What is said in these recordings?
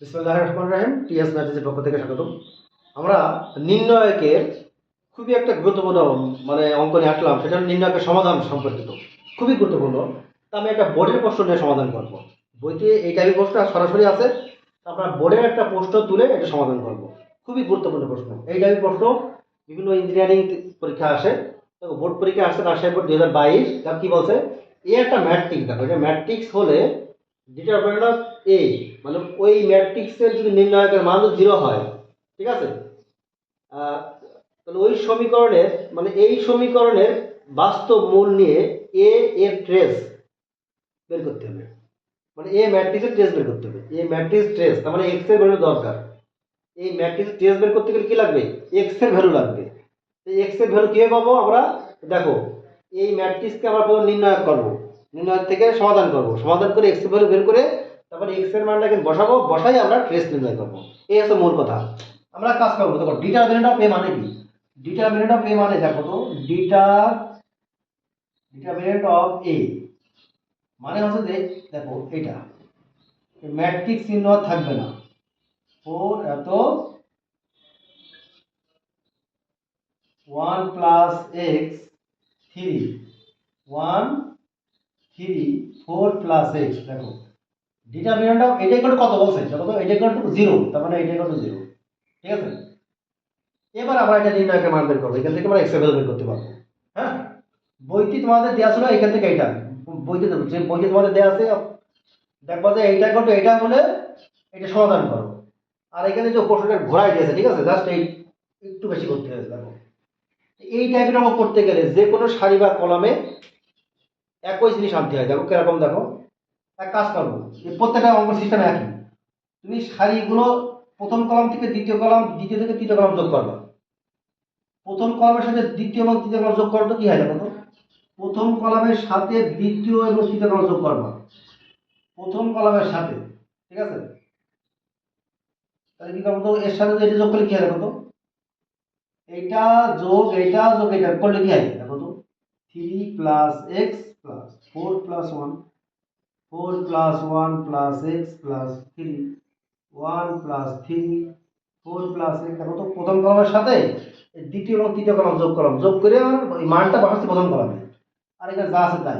বিসমুল্লাহ রহমান ম্যাথেজের পক্ষ থেকে স্বাগতম। আমরা নির্ণয়কের খুবই একটা গুরুত্বপূর্ণ মানে অঙ্ক আসলাম, সেটা নির্ণয়কের সমাধান সম্পর্কিত। খুবই গুরুত্বপূর্ণ। তা আমি একটা বোর্ডের প্রশ্ন নিয়ে সমাধান করব। বইতে এই টাইপের প্রশ্ন সরাসরি আছে আমরা বোর্ডের একটা প্রশ্ন তুলে এটা সমাধান করব। খুবই গুরুত্বপূর্ণ প্রশ্ন। এই টাইপের প্রশ্ন বিভিন্ন ইঞ্জিনিয়ারিং পরীক্ষা আসে। বোর্ড পরীক্ষা আসছে রাজশাহী বোর্ড দুই হাজার বাইশ তার কি বলছে? এ একটা ম্যাট্রিক্স দেখো ম্যাট্রিক্স হলে ডিটারমিনেন্ট অফ এ মানে ওই ম্যাট্রিক্সের যদি নির্ণায়কের মান জিরো হয়, ঠিক আছে? তাহলে ওই সমীকরণের মানে এই সমীকরণের বাস্তব মূল নিয়ে এ এর ট্রেস বের করতে হবে। মানে এ ম্যাট্রিক্সের ট্রেস বের করতে হবে। এ ম্যাট্রিক্স ট্রেস তার মানে এক্সের ভ্যালু দরকার। এই ম্যাট্রিক্স ট্রেস বের করতে গেলে কি লাগবে? এক্সের ভ্যালু লাগবে। এক্সের ভ্যালু কীভাবে পাবো আমরা? দেখো, এই ম্যাট্রিক্সকে আমরা প্রথমে নির্ণয় করব। নির্ণয় থেকে সমাধান করব। সমাধান করে এক্স ভ্যালু বের করে তারপরে এক্সের মানটা কিন্তু বসাবো, বসাই আমরা ট্রেস নির্ণয় করব। এই হচ্ছে মূল কথা। আমরা কাজ করব। দেখো ডিটারমিনেন্ট অফ এ মানে কি? ডিটারমিনেন্ট অফ এ মানে দেখো তো ডিটার ডিটারমিনেন্ট অফ এ মানে হচ্ছে যে, দেখো এটা ম্যাট্রিক্স চিহ্ন থাকবে না। ফোর এত one plus x three one three four plus x দেখো। ডিটারমিনেন্ট অফ এটা কত বলছে? দেখো এটা ইকুয়াল জিরো তার মানে এটা ইকুয়াল জিরো ঠিক আছে? এবার আমরা এটা নির্ণয়কে মান বের করব। এখান থেকে আমরা এক্স বের করতে পারব। হ্যাঁ? বইটি তোমাদের দেওয়া ছিল এখান থেকে এইটা। বইতে দেবো যে বইটি তোমাদের দেওয়া আছে, দেখবা যে এইটা ইকুয়াল টু এটা হলে এটা সমাধান করো। আর এখানে যে প্রশ্নটা ঘোরাই দিয়েছে, ঠিক আছে? জাস্ট এই একটু বেশি করতে হয়েছে দেখো। এই টাইপের অঙ্ক করতে গেলে যে কোনো সারি বা কলামে একই জিনিস আনতে হয়। দেখো কীরকম দেখো। এক কাজ করব প্রত্যেকটা অঙ্ক সিস্টেম একই। তুমি সারিগুলো প্রথম কলাম থেকে দ্বিতীয় কলাম দ্বিতীয় থেকে তৃতীয় কলাম যোগ করবা। প্রথম কলামের সাথে দ্বিতীয় এবং তৃতীয় কলাম যোগ করো তো কি হয় দেখো প্রথম কলামের সাথে দ্বিতীয় এবং তৃতীয় কলাম যোগ করবা। প্রথম কলামের সাথে, ঠিক আছে? তাহলে কি করব তো? এর সাথে এটা যোগ করলে কি হয় দেখো তো? এইটা যোগ এইটা যোগ এটা করলে কি হয় দেখো তো? Three plus x plus four plus one four plus one plus x plus three one plus three four plus x দেখো তো প্রথম কলমের সাথে এই দ্বিতীয় এবং তৃতীয় কলম যোগ করলাম যোগ করে আর ওই মানটা বসাচ্ছি প্রথম কলমে। আর এখানে যা আছে তাই।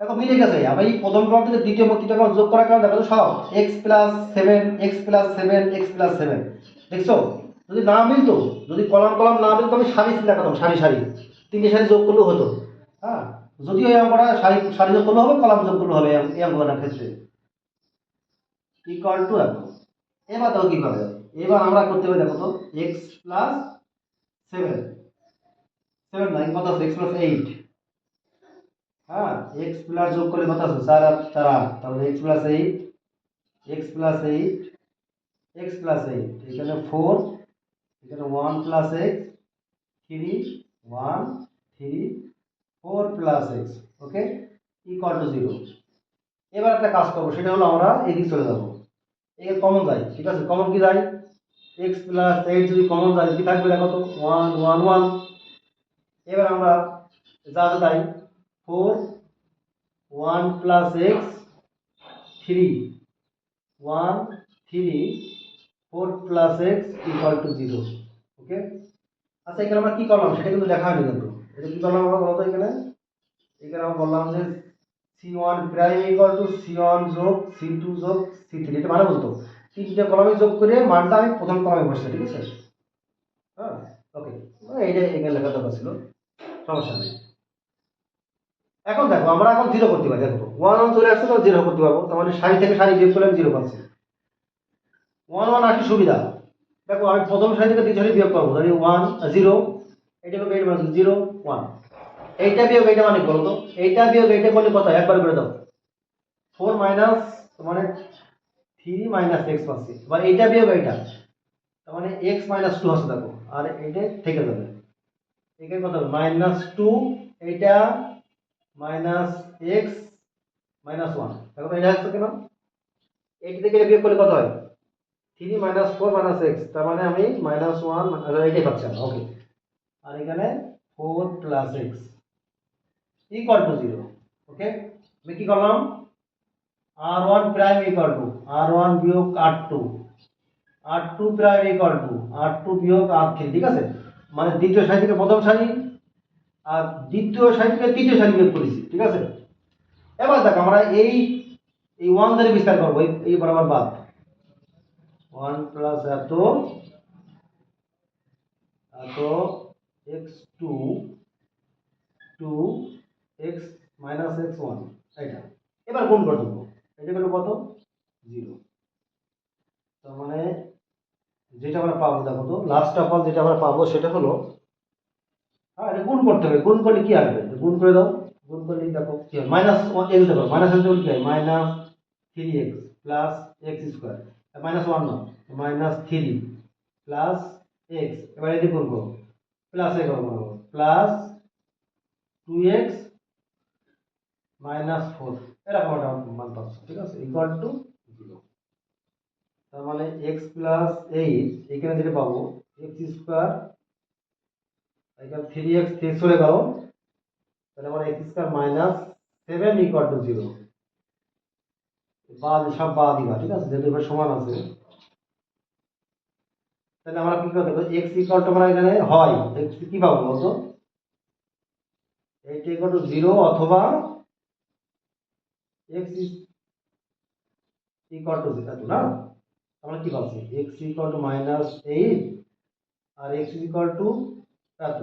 দেখো, মিলে গেছে। আমি এই প্রথম কলম থেকে দ্বিতীয় এবং তৃতীয় কলম যোগ করার কারণে দেখো সব x plus seven x plus seven x plus seven দেখছ? যদি না মিলতো, যদি কলাম কলাম না মিলতো, আমি সারি চিন্তা করতাম সারি সারি তিনটে সারি যোগ করলেও হতো। হ্যাঁ? যদিও এই অঙ্কটা সারি সারি যোগ করলেও হবে, কলাম যোগ করলেও হবে, এই অঙ্কটার ক্ষেত্রে। ইকুয়াল টু এত। এবার দেখো কি করা যায় এবার আমরা করতে হবে দেখো তো এক্স প্লাস সেভেন সেভেন না কত আছে? এক্স প্লাস এইট হ্যাঁ? এক্স প্লাস যোগ করলে কত আছে চার আট চার আট। তাহলে x plus eight x plus eight x plus eight এখানে ফোর এখানে one plus x three one three four plus x okay equal to zero এবার একটা কাজ করব, সেটা হলো আমরা এদিকে চলে যাব। এর কমন যায়, ঠিক আছে? কমন কি যায়? এক্স প্লাস এইট যদি কমন যায়, কি থাকবে দেখো তো? ওয়ান ওয়ান ওয়ান এবার আমরা যা আছে তাই four one plus x three one three four plus x equal to zero. Okay? আচ্ছা এখানে আমরা কি করলাম? সেটা কিন্তু লেখা হয়নি কিন্তু। এটা কি করলাম আমরা বলতো এখানে? এখানে আমরা বললাম যে C one prime equal to C one যোগ সি টু যোগ সি থ্রি। এটা মানে বলতো, তিনটে কলমে যোগ করে মানটা আমি প্রথম কলমে বসছে, ঠিক আছে? হ্যাঁ? ওকে এইটা এখানে লেখা দরকার ছিল। সমস্যা নেই। এখন দেখো, আমরা এখন জিরো করতে পারি, দেখো। ওয়ান ওয়ান চলে আসছে, তো জিরো করতে পারব। তার মানে সারি থেকে সারি বিয়োগ করলে জিরো পাচ্ছি। ওয়ান ওয়ান আসি সুবিধা। দেখো, আমি প্রথম সারি থেকে দ্বিতীয় সারি বিয়োগ করব। ধরি ওয়ান জিরো এটা বিয়োগ, এইটা মানে জিরো ওয়ান এইটা বিয়োগ, এইটা মানে বলো তো? এইটা বিয়োগ, এইটা করলে কত একবার করে দাও। ফোর মাইনাস মানে থ্রি মাইনাস এক্স পাচ্ছি এবার এইটা বিয়োগ, এইটা। তার মানে এক্স মাইনাস টু আছে, দেখো। আর এইটা থেকে যাবে। এখানে কত মাইনাস টু এইটা মাইনাস এক্স মাইনাস ওয়ান দেখো, এটা হচ্ছে কেন? এইটা থেকে বিয়োগ করলে কত হয়? Three minus four minus x তার মানে আমি মাইনাস ওয়ান এইটাই পাচ্ছি ওকে আর এখানে four plus x equal to zero okay আমি কি করলাম? R one prime equal to R one বিয়োগ R two R two prime equal to R two বিয়োগ আর থ্রি ঠিক আছে? মানে দ্বিতীয় সারি থেকে প্রথম সারি, আর দ্বিতীয় সারি থেকে তৃতীয় সারি বিয়োগ করেছি, ঠিক আছে? এবার দেখো, আমরা এই এই ওয়ান ধরে বিস্তার করব এই বরাবর বাদ। ওয়ান প্লাস এত এত x two two x minus x one এটা এবার গুণ করে দেবো। এটা হলো কত? জিরো। তার মানে যেটা আমরা পাবো, দেখো তো লাস্ট অফ অল যেটা আমরা পাবো সেটা হলো হ্যাঁ এটা গুণ করতে হবে। গুণ করলে কি আসবে? গুণ করে দাও। গুণ করলে দেখো কি হয়? মাইনাস এক্স দেখো মাইনাস এক্স কি হয়? Minus three x plus x square minus one না মাইনাস থ্রি প্লাস এক্স এবার এদিকে গুণ করব। প্লাস এ করব। Plus two x minus four এরকম একটা মান পাচ্ছ, ঠিক আছে? ইকুয়াল টু জিরো তার মানে এক্স প্লাস এইট এখানে যেটা পাবো এক্স স্কোয়ার এখানে থ্রি এক্স থ্রি চলে গেল। তাহলে আমার x square minus seven equal to zero বাদ সব বাদ দিবা ঠিক আছে? যেহেতু এবার সমান আছে। তাহলে আমরা কি এক্স ইকুয়াল টু আমরা এখানে হয়। কি পাবো বলতো? এইট ইকুয়াল টু জিরো অথবা এক্স ইকুয়াল টু এত না? আমরা কি পাচ্ছি? এক্স ইকুয়াল টু মাইনাস আর এক্স ইকুয়াল টু এত।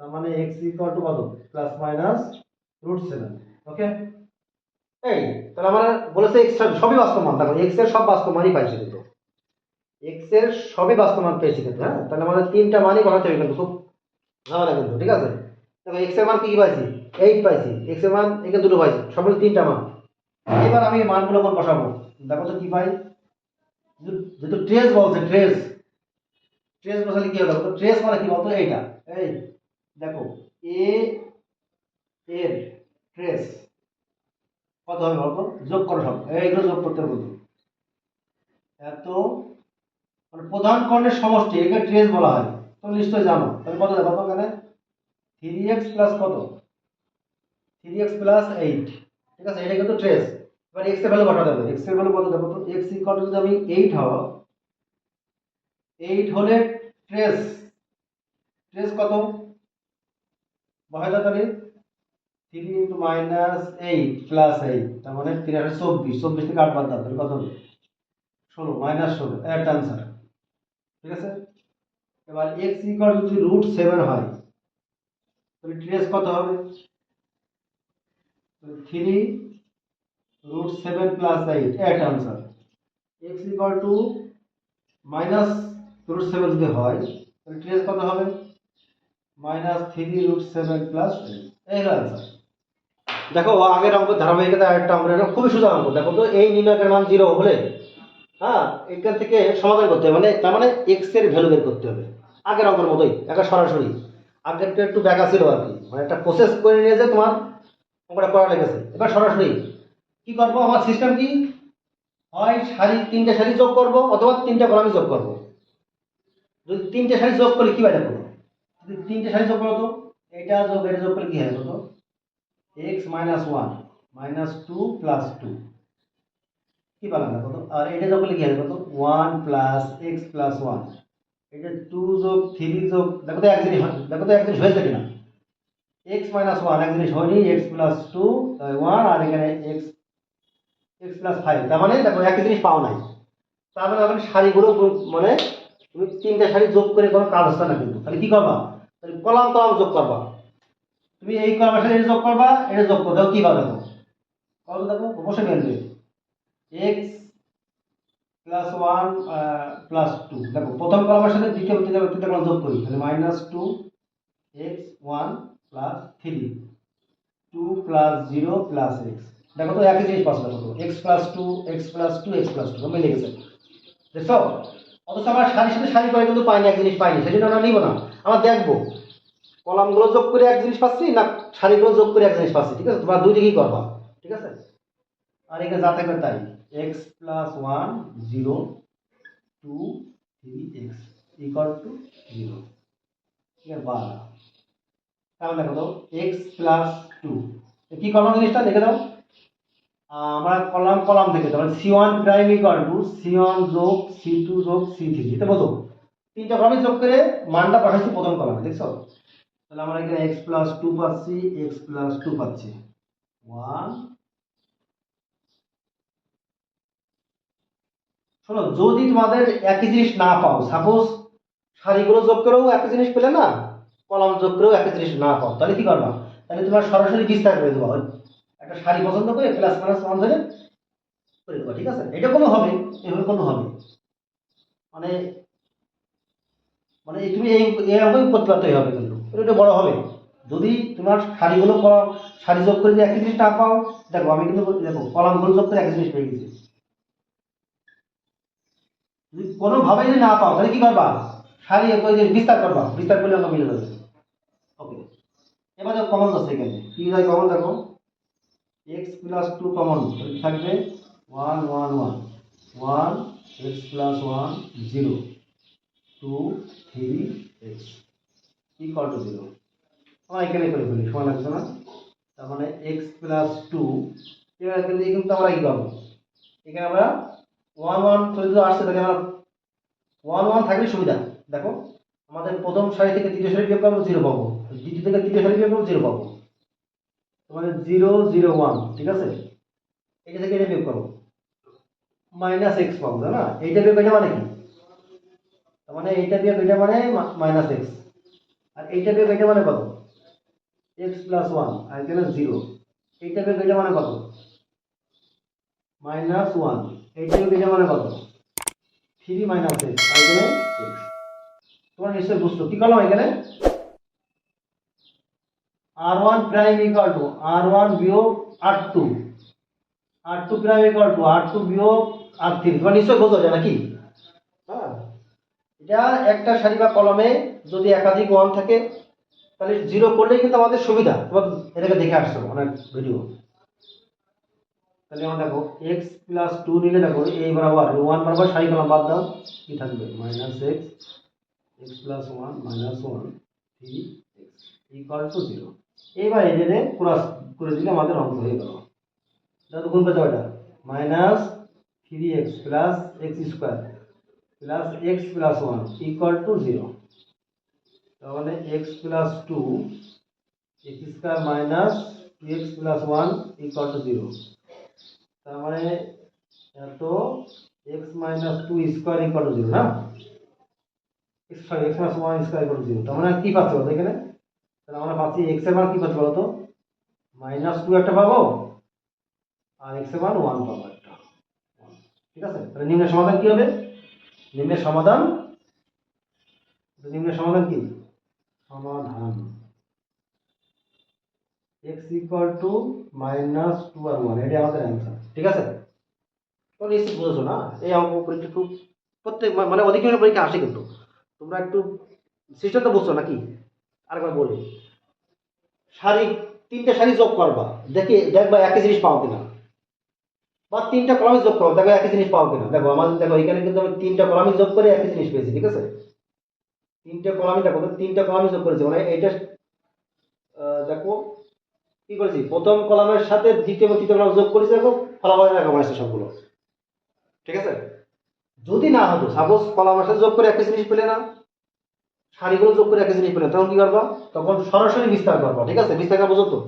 তার মানে এক্স ইকুয়াল টু কত? প্লাস মাইনাস রুট ওকে এই তাহলে আমরা বলেছে এক্স সবই বাস্তব মান দেখো এক্সের সব বাস্তব মানই পাইছি কিন্তু। এক্সের সবই বাস্তব মান পেয়েছি কিন্তু হ্যাঁ? তাহলে আমাদের তিনটা মানই বসাতে হবে কিন্তু, খুব ঝামেলা কিন্তু, ঠিক আছে? দেখো এক্সের মান কি পাইছি? এইট পাইছি। এক্সের মান এখানে দুটো পাইছি সব তিনটা মান। এবার আমি মানগুলো কোন বসাবো? দেখো তো কি পাই? যেহেতু- ট্রেস বলছে ট্রেস ট্রেস বসালে কি হবে? ট্রেস মানে কি বলতো? এইটা। এই, দেখো এ এর ট্রেস কত হবে বলতো? যোগ করো সব এইগুলো যোগ করতে হবে বলতো। এত মানে প্রধান কর্ণের সমষ্টি, একে ট্রেস বলা হয়। তুমি নিশ্চয়ই জানো। তাহলে কত দেখো তো এখানে? থ্রি এক্স প্লাস কত? থ্রি এক্স প্লাস এইট ঠিক আছে? এটা কিন্তু ট্রেস এবার এক্সের ভ্যালু বসাতে হবে। এক্সের ভ্যালু কত দেবো তো এক্স ইকুয়াল যদি আমি এইট হও এইট হলে ট্রেস ট্রেস কত? বসাতে তাহলে। Three into minus eight plus eight তার মানে আটে চব্বিশ চব্বিশ থেকে আট বাদ তাহলে কত হবে? ষোলো মাইনাস ষোলো একটা আনসার ঠিক আছে? এবার এক্স ইকুয়াল যদি রুট সেভেন হয়, তাহলে ট্রেস কত হবে? Three root seven plus eight একটা answer x equal to minus root seven যদি হয়, তাহলে ট্রেস কত হবে? Minus three root seven plus এই হলো আনসার দেখো, আগের অঙ্ক ধারাবাহিকতা একটা অঙ্ক, এটা খুবই সোজা অঙ্ক। দেখো তো, এই নির্ণয়কের মান জিরো হলে হ্যাঁ এখান থেকে সমাধান করতে হবে মানে তার মানে এক্সের ভ্যালু বের করতে হবে। আগের অঙ্কের মতোই একটা সরাসরি। আগেরটা একটু ব্যাকা ছিল আর কি। মানে একটা প্রসেস করে নিয়ে যে তোমার অঙ্কটা করা লেগেছে। এবার সরাসরি, কি করব? আমার সিস্টেম কি? হয় সারি, তিনটে সারি যোগ করব, অথবা তিনটে কলামই যোগ করব। যদি তিনটে সারি যোগ করলে কি বাইরে করব? যদি তিনটে সারি যোগ করো তো, এটা যোগ এটা যোগ করলে কি হয় বলো x minus one minus two plus two কি পেলাম দেখো তো? আর এটা কি হবে কত one plus x plus one এটা টু যোগ থ্রি যোগ, দেখো তো এক জিনিস দেখো তো এক জিনিস হয়েছে কিনা? এক্স মাইনাস ওয়ান এক জিনিস হয়নি এক্স প্লাস টু ওয়ান আর এখানে এক্স এক্স প্লাস ফাইভ তার মানে দেখো একই জিনিস পাও নাই। তার মানে এখন শাড়িগুলো মানে তুমি তিনটা শাড়ি যোগ করে কোনো কাজ হচ্ছে না কিন্তু। তাহলে কি করবা? তাহলে কলাম কলাম যোগ করবা। তুমি এই কলামের সাথে যোগ করবা, এটা যোগ করবে কি পাবে দেখো। কত দেখো অবশ্যই বেরবে x plus one plus two দেখো, প্রথম কলামের সাথে দ্বিতীয় তৃতীয় কলাম যোগ করি। তাহলে minus two x one plus three two plus zero plus x দেখো তো একই জিনিস পাচ্ছ, দেখো x plus two x plus two x plus two মিলে গেছে দেখছ? অথচ আমরা সারি সাথে সারি করে কিন্তু পাইনি এক জিনিস পাইনি। সেজন্য আমরা নিব না। আমরা দেখব। কলামগুলো যোগ করে এক জিনিস পাচ্ছি না সারিগুলো যোগ করে এক জিনিস পাচ্ছি, ঠিক আছে? তোমরা দুই দিকেই করবা? ঠিক আছে? আর এখানে যা থাকবে তাই। X plus one zero two three x equal to zero ঠিক আছে? বা তাহলে দেখো তো এক্স প্লাস টু কি করলাম জিনিসটা? দেখে দাও। আমরা কলাম কলাম থেকে তাহলে C one prime equal to C one যোগ সি টু যোগ সি থ্রি এটা বোঝো। তিনটা কলামে যোগ করে মানটা পাঠাচ্ছি প্রথম কলামে, দেখছ? তাহলে আমরা এখানে এক্স প্লাস টু পাচ্ছি এক্স প্লাস টু পাচ্ছি। ওয়ান শোনো, যদি তোমাদের একই জিনিস না পাও সাপোজ সারিগুলো যোগ করেও একই জিনিস পেলে না, কলাম যোগ করেও একই জিনিস না পাও, তাহলে কি করবা? তাহলে তোমার সরাসরি বিস্তার করে দেবো। একটা শাড়ি পছন্দ করে প্লাস মাইনাস ওয়ান ধরে করে দেবো, ঠিক আছে? এটা কোনো হবে, এভাবে কোনো হবে। মানে মানে তুমি এই এরকমই করতে পারতেই হবে এটা বড় হবে। যদি তোমার শাড়িগুলো কলাম শাড়ি যোগ করে যদি একই জিনিস না পাও, দেখো, আমি কিন্তু দেখো কলামগুলো যোগ করে একই জিনিস পেয়ে গেছি। যদি কোনোভাবে যদি না পাও, তাহলে কি করবা? শাড়ি ওই যে বিস্তার করবা, বিস্তার করলে আমরা মিলে যাবে। ওকে এবার দেখো কমন আছে এখানে। কি হয় কমন দেখো? এক্স প্লাস টু কমন থাকবে? One one one one x plus one zero two three x equal to zero? আমরা এখানে করে ফেলি, সময় লাগছে না। তার মানে এক্স প্লাস টু এবার কিন্তু এই কিন্তু আমরা কি পাবো? এখানে আমরা ওয়ান ওয়ান চলে আসছে তাহলে আমরা ওয়ান ওয়ান থাকলে সুবিধা। দেখো, আমাদের প্রথম সারি থেকে তৃতীয় সারি বিয়োগ করব জিরো পাবো। দ্বিতীয় থেকে তৃতীয় সারি বিয়োগ করব জিরো পাবো। তোমাদের জিরো জিরো ওয়ান ঠিক আছে? এটা থেকে এটা বিয়োগ করো। মাইনাস এক্স পাবো না? এইটা বিয়োগ এটা মানে কি? মানে এইটা বিয়োগ এটা মানে মাইনাস এক্স আর এইটা বিয়োগ এটা মানে কত? এক্স প্লাস ওয়ান আর এখানে জিরো এইটা বিয়োগ এটা মানে কত? মাইনাস ওয়ান এইটা বিয়োগ এটা মানে কত? থ্রি মাইনাস এক্স আর এখানে এক্স তোমরা নিশ্চয়ই বুঝছ। কি করলাম এখানে? R one prime equal to R one বিয়োগ R two R two prime equal to R two বিয়োগ আর থ্রি তোমার নিশ্চয়ই বোঝো যায় নাকি হ্যাঁ। এটা একটা সারি বা কলমে যদি একাধিক ওয়ান থাকে, তাহলে জিরো করলেই কিন্তু আমাদের সুবিধা। তোমার এটাকে দেখে আসছো অনেক ভিডিও তাহলে আমরা দেখো এক্স প্লাস টু নিলে দেখো এই বরাবর ওয়ান বরাবর সারি কলম, বাদ দাও, কি থাকবে? Minus x x plus one minus one three x equal to zero এইবার এদের ক্রস করে দিলে আমাদের অঙ্ক হয়ে গেল। যত গুণ পেতে ওটা minus three x plus x square plus x plus one equal to zero তাহলে x plus two x square minus two x plus one equal to zero তার মানে এত x minus two square equal to zero না? X sorry x minus one square equal to zero তার মানে কি পাচ্ছি বলতো এখানে? তাহলে আমরা পাচ্ছি এক্সের মান কি পাচ্ছি বলতো? মাইনাস টু একটা পাবো, আর এক্সের মান ওয়ান পাবো একটা। ঠিক আছে? তাহলে নিম্নের সমাধান কি হবে? নিম্নের সমাধান নিম্নের সমাধান কি? সমাধান x equal to minus two R one এটাই আমাদের অ্যান্সার ঠিক আছে? তো নিশ্চিত বুঝেছ না? এই অঙ্ক পরীক্ষা খুব প্রত্যেক মানে অধিকাংশ পরীক্ষা আসে কিন্তু। তোমরা একটু সিস্টেমটা বুঝছ নাকি? আরেকবার বলি। শাড়ি তিনটা শাড়ি যোগ করবা। দেখি, দেখবা একই জিনিস পাও কিনা। বা তিনটা কলামে যোগ করো দেখো একই জিনিস পাও কিনা। দেখো, আমাদের, দেখো, এখানে কিন্তু আমি তিনটা কলামে যোগ করে একই জিনিস পেয়েছি, ঠিক আছে? তিনটা কলামই দেখো তো তিনটা কলামই যোগ করেছি মানে এটা দেখো, কি করেছি? প্রথম কলামের সাথে দ্বিতীয় তৃতীয় কলাম যোগ করেছি, দেখো ফলাফল এরকম আসছে সবগুলো। ঠিক আছে? যদি না হতো সাপোজ কলামের সাথে যোগ করে একটা জিনিস পেলে না, সারিগুলো যোগ করে একটা জিনিস পেলে তখন কি করবা? তখন সরাসরি বিস্তার করবা, ঠিক আছে? বিস্তার বুঝো তো?